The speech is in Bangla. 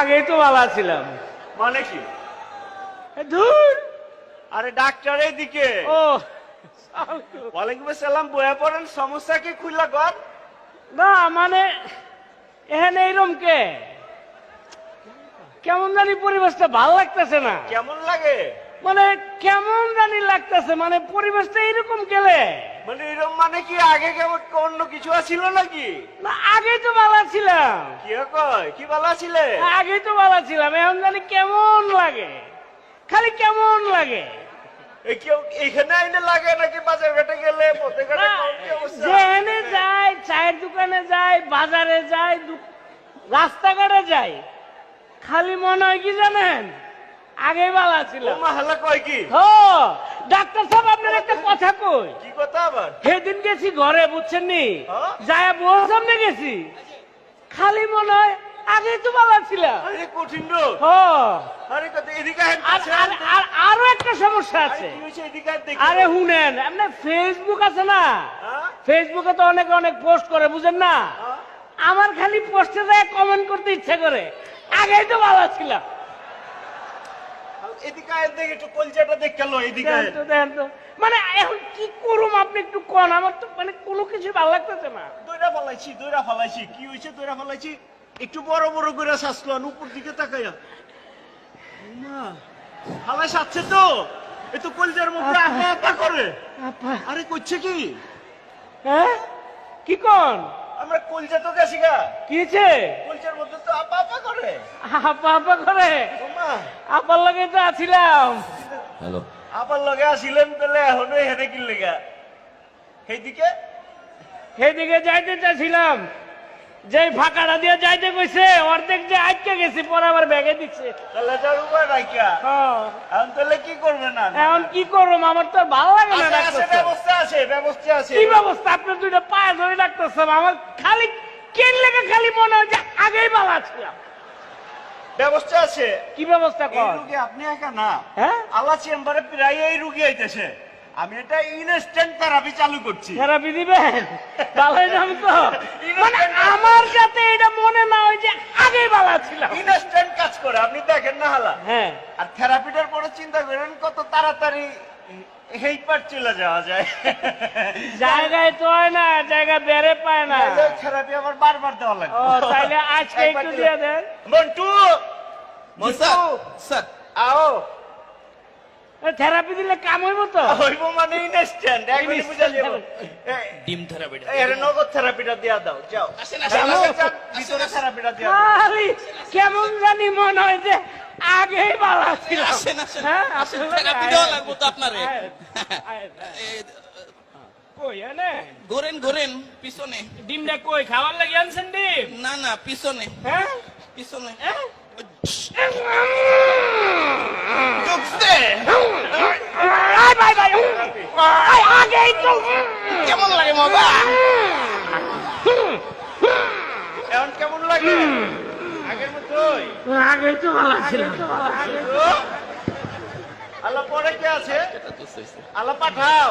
আগেই তো ভালো ছিলাম মানে কি? ধুর! আরে ডাক্তার এদিকে। ও ওয়ালাইকুম আসসালাম বয়া পড়েন সমস্যা কি খুললা না মানে এখানে এইরকম কে? কেমন জানি পরিবেশটা ভালো লাগতেছে না। কেমন লাগে? মানে কেমন জানি লাগতেছে মানে পরিবেশটা এইরকম গেলে। মানে এরকম মানে কি আগে কেমন অন্য কিছু আছিল নাকি? না আগেই তো ছিলাম কি কয়? কি ছিলে আগেই তো ভালো ছিলাম এখন জানি কেমন লাগে। খালি কেমন লাগে। এখানে আইনে লাগে নাকি বাজার ঘাটে গেলে? যেখানে যাই চায়ের দোকানে যাই বাজারে যাই রাস্তাঘাটে যাই খালি মনে হয় কি জানেন? আগে মা হালা কয় কি? ও ডাক্তার সাহেব আপনার একটা কথা কই? কি কথা আবার? সেদিন গেছি ঘরে বুঝছেন নি? হ্যাঁ? যায় বউর সামনে গেছি। খালি মনে হয় আগেই তো ভালো ছিলাম আরে কঠিন রোগ। আরে কত এদিকে আর আর- আরও একটা সমস্যা আছে। আরে শুনেন আপনার ফেসবুক আছে না? হ্যাঁ? ফেসবুকে তো অনেকে অনেক পোস্ট করে বুঝেন না? হ্যাঁ? আমার খালি পোস্টে যায় কমেন্ট করতে ইচ্ছে করে। আগেই তো ভালো ছিলাম দেখেন তো। মানে কি করুম আপনি একটু কন? আমার তো মানে কোনো কিছু ভালো লাগতেছে না। দইরা ফলাইছি দইরা ফলাইছি। কি হয়েছে দইরা ফলাইছি? একটু বড় বড় করে শ্বাসলান উপর দিকে তাকাইয়া। মা হালাই সাচ্ছে তো। এ তো কলজার মধ্যে আপা। আপা করে। আপা। আরে করছে কি? হ্যাঁ? কি কন? আমরা কলজা তো গেছি গা। কিছে কলজার মধ্যে তো আপা আপা করে। আপা আপা করে? মা আপার লগে তো আছিলাম। হ্যালো। আপার লগে আসিলেন তাহলে এখনও হেরে কি লেগা? সেইদিকে? সেইদিকে যাইতে চাইছিলাম। যে ফাঁকাটা দিয়ে যাইতে কইছে অর্ধেক যে আটকে গেছি পরে আবার ব্যাগে দিচ্ছে তাহলে উপায় হ্যাঁ। এখন তাহলে কি করবে না? এখন কি করব আমার তো ভালো লাগে না সাহেব। ব্যবস্থা আছে ব্যবস্থা আছে। কি ব্যবস্থা? আপনার দুইটা পায়ে ধরে ডাক্তার আমার খালি কেন লেগে খালি মনে হয় যে আগেই ভালো ছিলাম ব্যবস্থা আছে। কি ব্যবস্থা কর? রোগী আপনি একা না। হ্যাঁ? আল্লাহ চেম্বারে প্রায় এই রুগী আইতেছে আমি এটা ইনস্ট্যান্ট থেরাপি চালু করছি। থেরাপি দিবেন? তাহলে যাম তো। মানে আমার সাথে এটা মনে না হয় যে আগে বালা ছিলাম। ইনস্ট্যান্ট কাজ করে। আপনি দেখেন না হালা? হ্যাঁ। আর থেরাপিটার পরে চিন্তা করেন কত তাড়াতাড়ি এই চলে যাওয়া যায়। জায়গায় তো হয় না জায়গা বেড়ে পায় না। থেরাপি আবার বারবার দেওয়া লাগবে। ও তাইলে আজকে একটু দিলে- দিয়ে দেন। মন্টু! মন্টু! স্যার। স্যার আও থেরাপি দিলে কাম হইব তো? হইব মানে ইনস্ট্যান্ট একবারই বুঝা যাবে ডিম থেরাপিটা এর নগদ থেরাপিটা দিয়া দাও যাও। আসেন, আসেন, যাও, আসেন, যাও, আসেন, ভিতরে থেরাপিটা দিয়া দাও। আরে, কেমন জানি মনে হয় যে আগেই ভালো ছিলাম আসেন আসেন। হ্যাঁ, আসেন থেরাপি দেওয়া লাগবো তো আপনারে। আয়- আয়- আয়। এই, কই এনে? ঘোরেন ঘোরেন পিছনে। ডিমটা কই খাবার লাগি আনছেন ডিম? না না পিছনে। হ্যাঁ? পিছনে। হ্যাঁ? ঢুকছে। ভাই ভাই আগেই তো। কেমন লাগে মজা? এখন কেমন লাগে? আগের মতোই আগেই তো ভালো আল্লাহ পরে কে আছে? আল্লাহ পাঠাও।